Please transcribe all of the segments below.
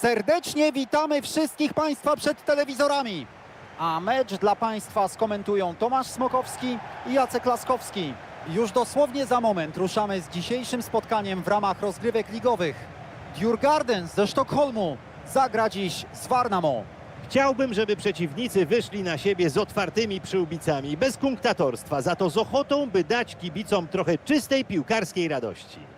Serdecznie witamy wszystkich Państwa przed telewizorami. A mecz dla Państwa skomentują Tomasz Smokowski i Jacek Laskowski. Już dosłownie za moment ruszamy z dzisiejszym spotkaniem w ramach rozgrywek ligowych. Djurgardens ze Sztokholmu zagra dziś z Warnamo. Chciałbym, żeby przeciwnicy wyszli na siebie z otwartymi przyłbicami, bez kunktatorstwa, za to z ochotą, by dać kibicom trochę czystej piłkarskiej radości.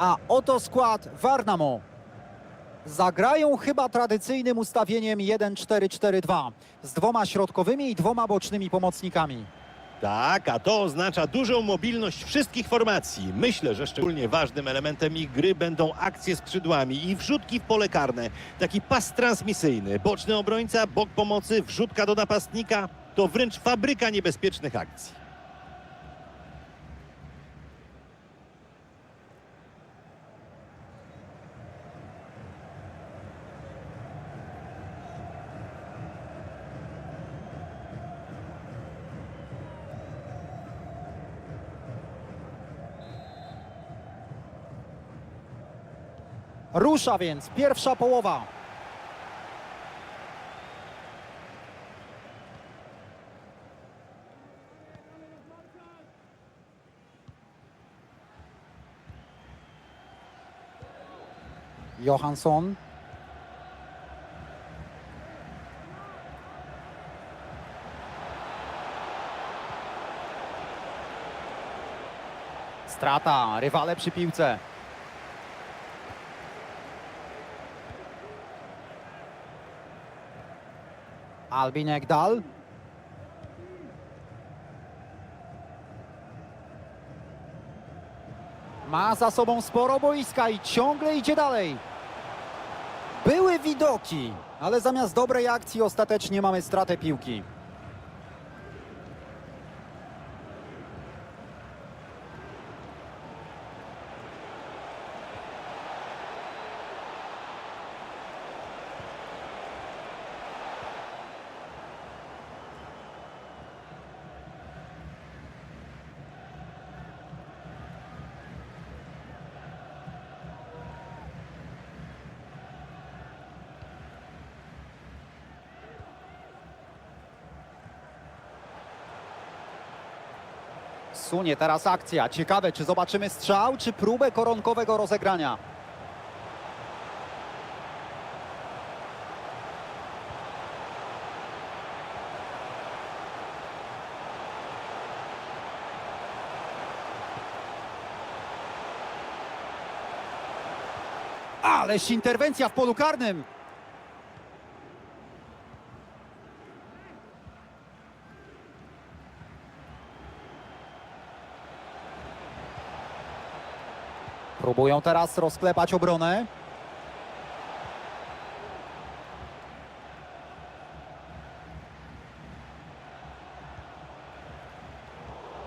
A oto skład Warnamo. Zagrają chyba tradycyjnym ustawieniem 1-4-4-2 z dwoma środkowymi i dwoma bocznymi pomocnikami. Tak, a to oznacza dużą mobilność wszystkich formacji. Myślę, że szczególnie ważnym elementem ich gry będą akcje skrzydłami i wrzutki w pole karne. Taki pas transmisyjny, boczny obrońca, bok pomocy, wrzutka do napastnika. To wręcz fabryka niebezpiecznych akcji. Rusza więc pierwsza połowa. Johansson. Strata, rywale przy piłce. Albin Ekdal. Ma za sobą sporo boiska i ciągle idzie dalej. Były widoki, ale zamiast dobrej akcji ostatecznie mamy stratę piłki. Sunie teraz akcja. Ciekawe, czy zobaczymy strzał, czy próbę koronkowego rozegrania. Ależ interwencja w polu karnym. Próbują teraz rozklepać obronę.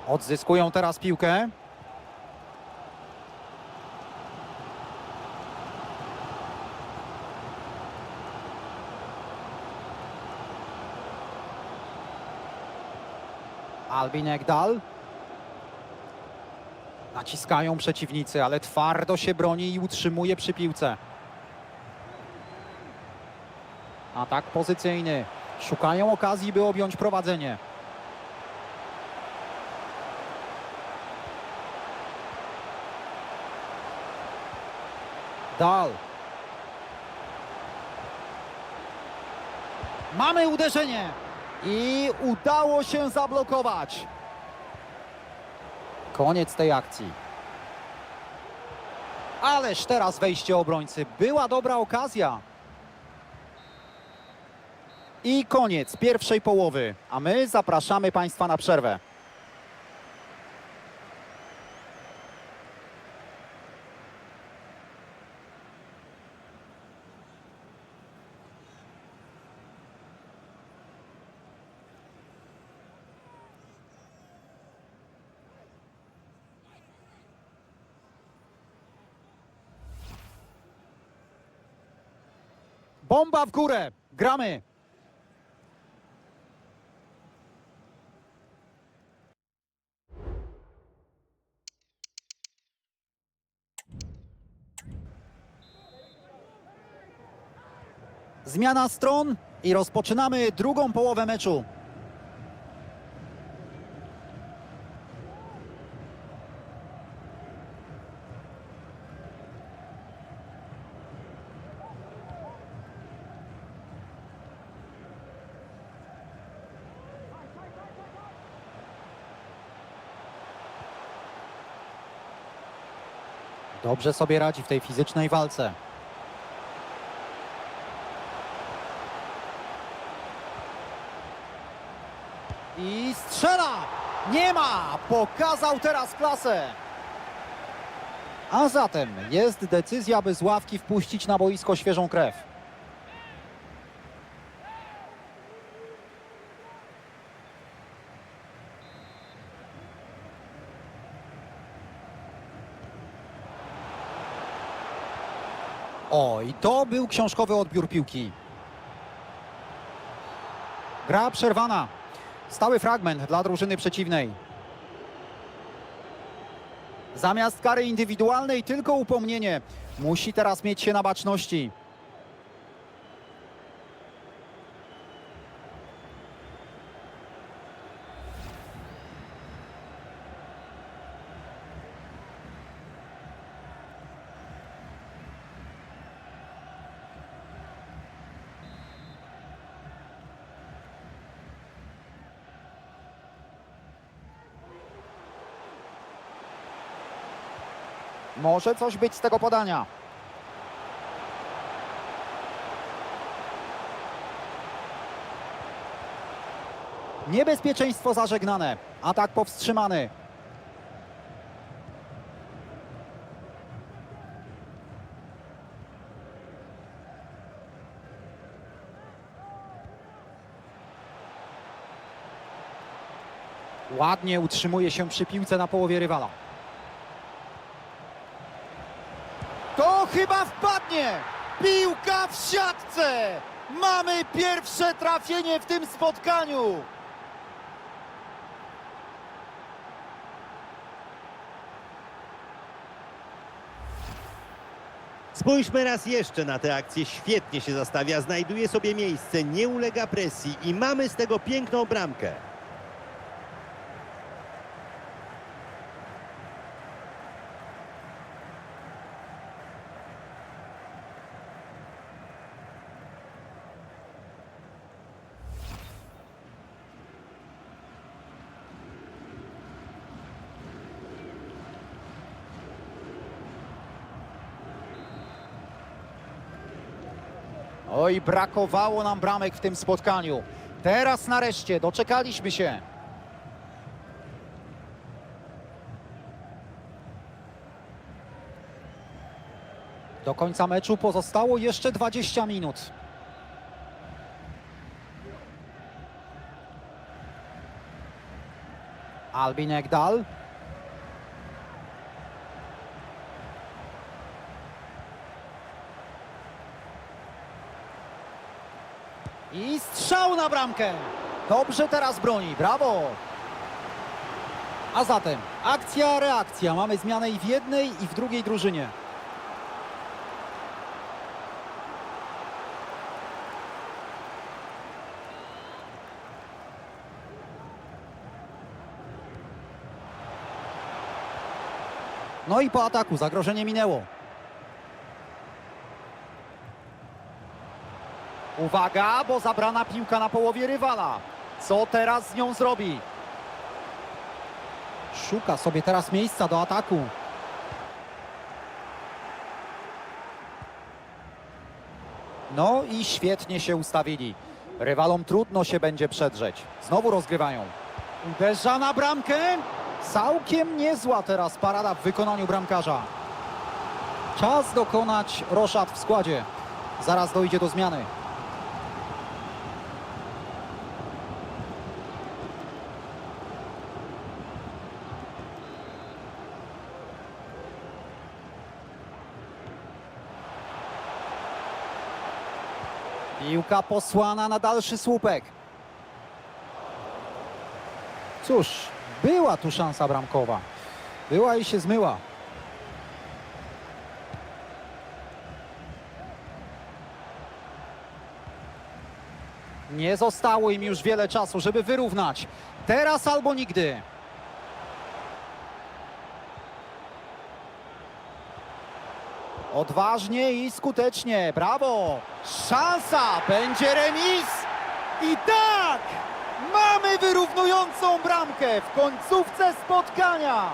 Odzyskują teraz piłkę. Albin Ekdal. Naciskają przeciwnicy, ale twardo się broni i utrzymuje przy piłce. Atak pozycyjny. Szukają okazji, by objąć prowadzenie. Dal. Mamy uderzenie. I udało się zablokować. Koniec tej akcji. Ależ teraz wejście obrońcy. Była dobra okazja. I koniec pierwszej połowy, a my zapraszamy Państwa na przerwę. Bomba w górę. Gramy. Zmiana stron i rozpoczynamy drugą połowę meczu. Dobrze sobie radzi w tej fizycznej walce. I strzela! Nie ma! Pokazał teraz klasę! A zatem jest decyzja, by z ławki wpuścić na boisko świeżą krew. O, i to był książkowy odbiór piłki. Gra przerwana. Stały fragment dla drużyny przeciwnej. Zamiast kary indywidualnej tylko upomnienie. Musi teraz mieć się na baczności. Może coś być z tego podania. Niebezpieczeństwo zażegnane. Atak powstrzymany. Ładnie utrzymuje się przy piłce na połowie rywala. To chyba wpadnie! Piłka w siatce! Mamy pierwsze trafienie w tym spotkaniu! Spójrzmy raz jeszcze na tę akcję. Świetnie się zastawia, znajduje sobie miejsce, nie ulega presji i mamy z tego piękną bramkę. Oj, brakowało nam bramek w tym spotkaniu. Teraz nareszcie doczekaliśmy się. Do końca meczu pozostało jeszcze 20 minut. Albin Ekdal. I strzał na bramkę. Dobrze teraz broni. Brawo. A zatem akcja, reakcja. Mamy zmianę i w jednej, i w drugiej drużynie. No i po ataku zagrożenie minęło. Uwaga, bo zabrana piłka na połowie rywala. Co teraz z nią zrobi? Szuka sobie teraz miejsca do ataku. No i świetnie się ustawili. Rywalom trudno się będzie przedrzeć. Znowu rozgrywają. Uderza na bramkę. Całkiem niezła teraz parada w wykonaniu bramkarza. Czas dokonać roszad w składzie. Zaraz dojdzie do zmiany. Piłka posłana na dalszy słupek. Cóż, była tu szansa bramkowa. Była i się zmyła. Nie zostało im już wiele czasu, żeby wyrównać. Teraz albo nigdy. Odważnie i skutecznie. Brawo! Szansa! Będzie remis! I tak! Mamy wyrównującą bramkę w końcówce spotkania!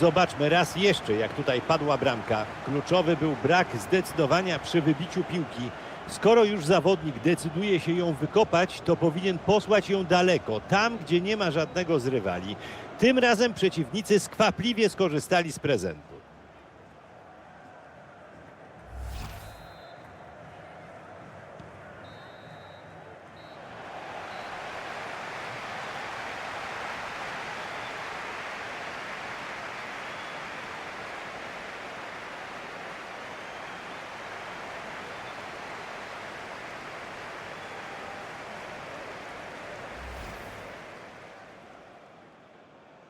Zobaczmy raz jeszcze, jak tutaj padła bramka. Kluczowy był brak zdecydowania przy wybiciu piłki. Skoro już zawodnik decyduje się ją wykopać, to powinien posłać ją daleko, tam gdzie nie ma żadnego z rywali. Tym razem przeciwnicy skwapliwie skorzystali z prezentu.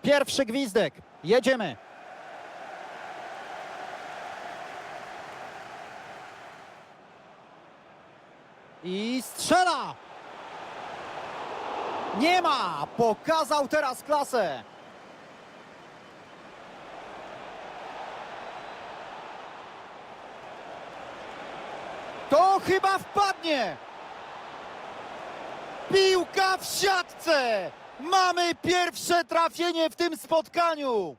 Pierwszy gwizdek. Jedziemy. I strzela. Nie ma. Pokazał teraz klasę. To chyba wpadnie. Piłka w siatce. Mamy pierwsze trafienie w tym spotkaniu.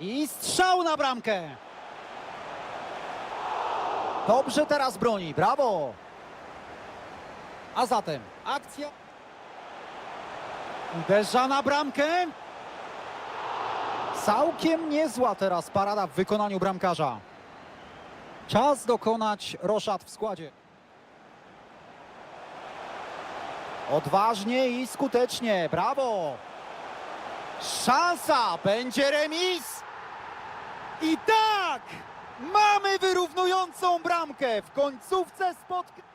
I strzał na bramkę. Dobrze teraz broni, brawo. A zatem akcja. Uderza na bramkę. Całkiem niezła teraz parada w wykonaniu bramkarza. Czas dokonać roszad w składzie. Odważnie i skutecznie. Brawo! Szansa! Będzie remis! I tak! Mamy wyrównującą bramkę w końcówce spotkania.